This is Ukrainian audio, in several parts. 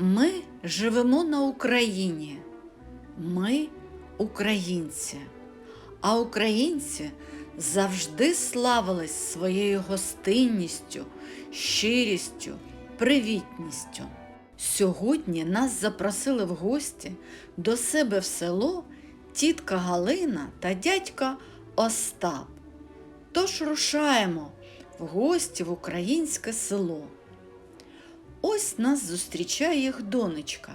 Ми живемо на Україні. Ми українці. А українці завжди славились своєю гостинністю, щирістю, привітністю. Сьогодні нас запросили в гості до себе в село тітка Галина та дядька Остап. Тож рушаємо в гості в українське село. Ось нас зустрічає їх донечка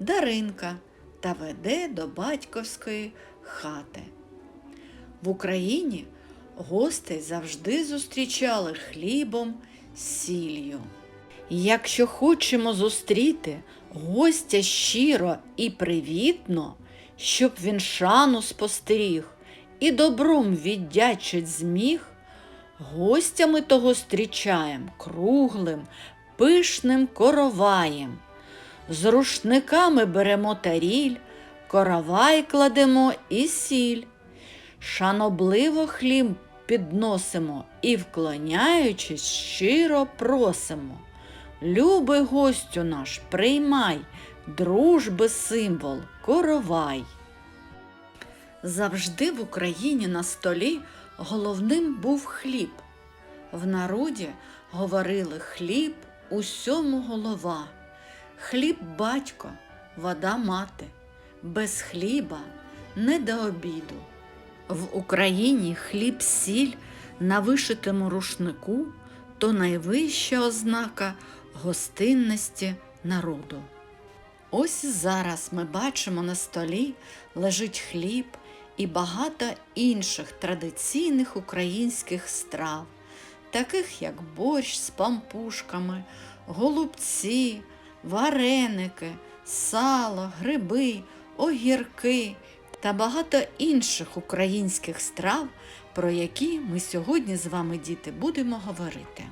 Даринка та веде до батьківської хати. В Україні гостей завжди зустрічали хлібом, сіллю. Якщо хочемо зустріти гостя щиро і привітно, щоб він шану спостеріг і добром віддячить зміг, гостя ми того зустрічаєм круглим, пишним короваєм. З рушниками беремо таріль, коровай кладемо і сіль. Шанобливо хліб підносимо і, вклоняючись, щиро просимо. Любий гостю наш, приймай, дружби символ, коровай. Завжди в Україні на столі головним був хліб. В народі говорили хліб усьому голова. Хліб батько, вода мати, без хліба не до обіду. В Україні хліб сіль на вишитому рушнику то найвища ознака гостинності народу. Ось зараз ми бачимо на столі лежить хліб і багато інших традиційних українських страв, таких як борщ з пампушками, голубці, вареники, сало, гриби, огірки та багато інших українських страв, про які ми сьогодні з вами, діти, будемо говорити.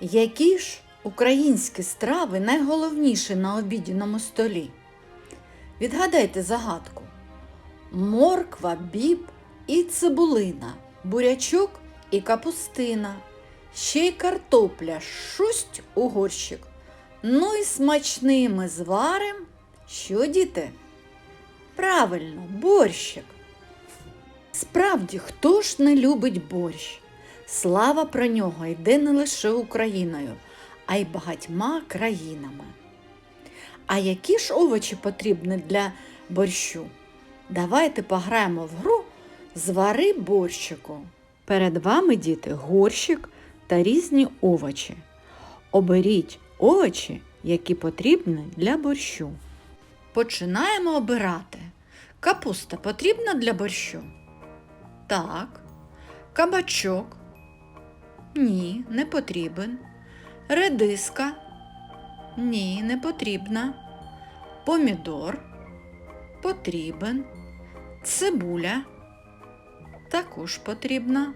Які ж українські страви найголовніші на обідному столі? Відгадайте загадку. Морква, біб і цибулина, бурячок і капустина, ще й картопля, шусть у горщик. Ну і смачними зварим. Що, діти? Правильно, борщик. Справді, хто ж не любить борщ? Слава про нього йде не лише Україною, а й багатьма країнами. А які ж овочі потрібні для борщу? Давайте пограємо в гру Звари борщику. Перед вами, діти, горщик та різні овочі. Оберіть овочі, які потрібні для борщу. Починаємо обирати. Капуста потрібна для борщу? Так. Кабачок? Ні, не потрібен. Редиска? Ні, не потрібна. Помідор? Потрібен. Цибуля? Також потрібна.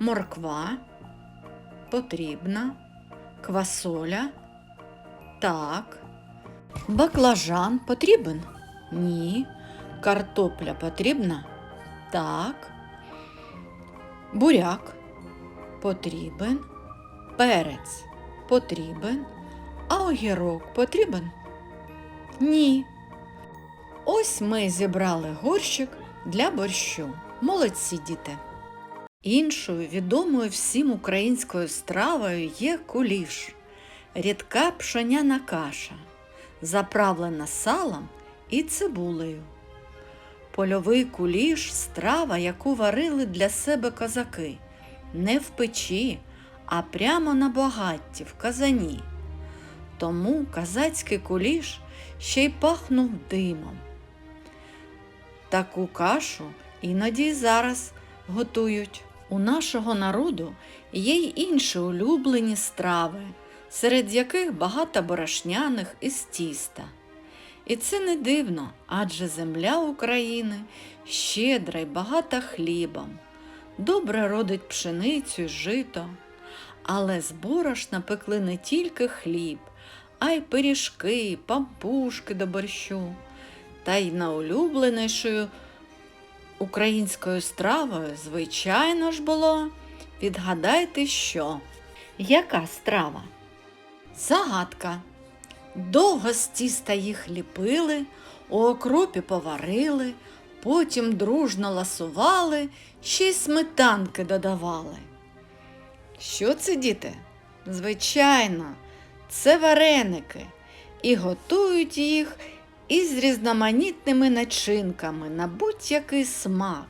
Морква? Потрібна. Квасоля? Так. Баклажан потрібен? Ні. Картопля потрібна? Так. Буряк потрібен. Перець потрібен. А огірок потрібен? Ні. Ось ми зібрали горщик для борщу. Молодці діти. Іншою відомою всім українською стравою є куліш, рідка пшоняна каша, заправлена салом і цибулею. Польовий куліш страва, яку варили для себе козаки, не в печі, а прямо на багатті в казані. Тому казацький куліш ще й пахнув димом. Таку кашу іноді зараз готують. У нашого народу є й інші улюблені страви, серед яких багато борошняних із тіста. І це не дивно, адже земля України щедра й багата хлібом, добре родить пшеницю й жито. Але з борошна пекли не тільки хліб, а й пиріжки, пампушки до борщу. Та й найулюбленішою українською стравою, звичайно ж було, відгадайте що? Яка страва? Загадка. Довго з тіста їх ліпили, у окропі поварили, потім дружно ласували, ще й сметанки додавали. Що це, діти? Звичайно, це вареники, і готують їх із різноманітними начинками на будь-який смак,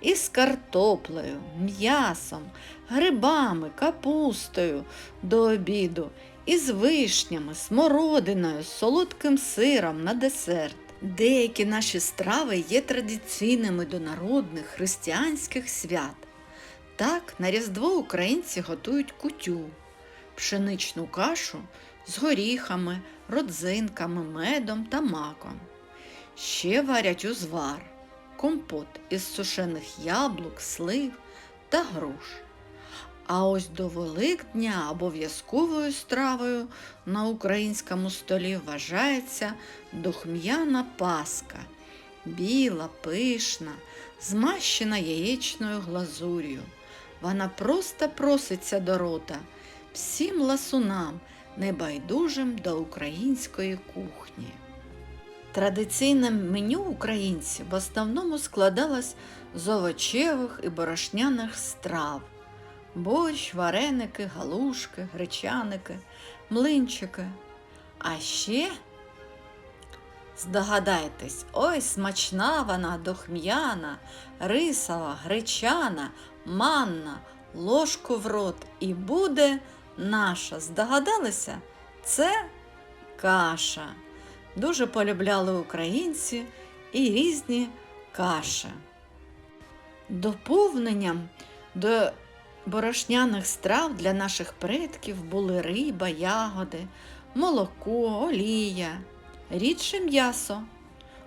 із картоплею, м'ясом, грибами, капустою до обіду, із вишнями, смородиною, солодким сиром на десерт. Деякі наші страви є традиційними до народних християнських свят. Так, на Різдво українці готують кутю, пшеничну кашу з горіхами, родзинками, медом та маком. Ще варять узвар, компот із сушених яблук, слив та груш. А ось до Великдня обов'язковою стравою на українському столі вважається духм'яна паска, біла, пишна, змащена яєчною глазур'ю. Вона просто проситься до рота всім ласунам, небайдужим до української кухні. Традиційне меню українців в основному складалось з овочевих і борошняних страв. Борщ, вареники, галушки, гречаники, млинчики. А ще, здогадайтесь, ой, смачна вона, духм'яна, рисова, гречана, манна, ложку в рот і буде наша. Здогадалися? Це каша. Дуже полюбляли українці і різні каші. Доповненням до борошняних страв для наших предків були риба, ягоди, молоко, олія, рідше м'ясо.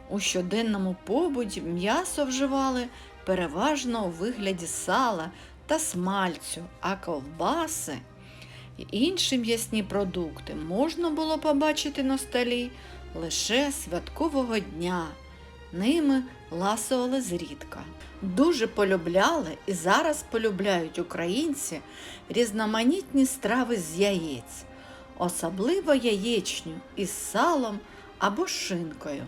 У щоденному побуді м'ясо вживали переважно у вигляді сала та смальцю, а ковбаси інші м'ясні продукти можна було побачити на столі лише святкового дня. Ними ласували зрідка. Дуже полюбляли і зараз полюбляють українці різноманітні страви з яєць, особливо яєчню із салом або шинкою.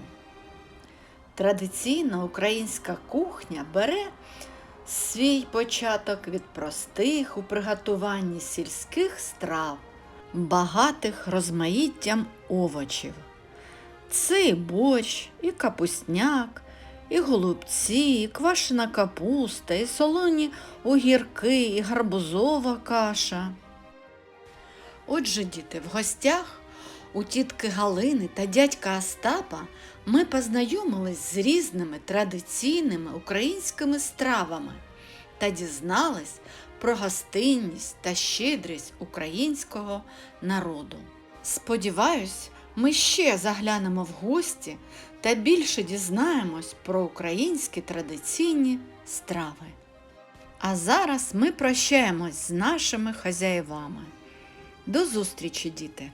Традиційна українська кухня бере свій початок від простих у приготуванні сільських страв, багатих розмаїттям овочів. Це і борщ, і капусняк, і голубці, і квашена капуста, і солоні огірки, і гарбузова каша. Отже, діти, в гостях у тітки Галини та дядька Остапа ми познайомились з різними традиційними українськими стравами та дізнались про гостинність та щедрість українського народу. Сподіваюсь, ми ще заглянемо в гості та більше дізнаємось про українські традиційні страви. А зараз ми прощаємось з нашими хазяєвами. До зустрічі, діти!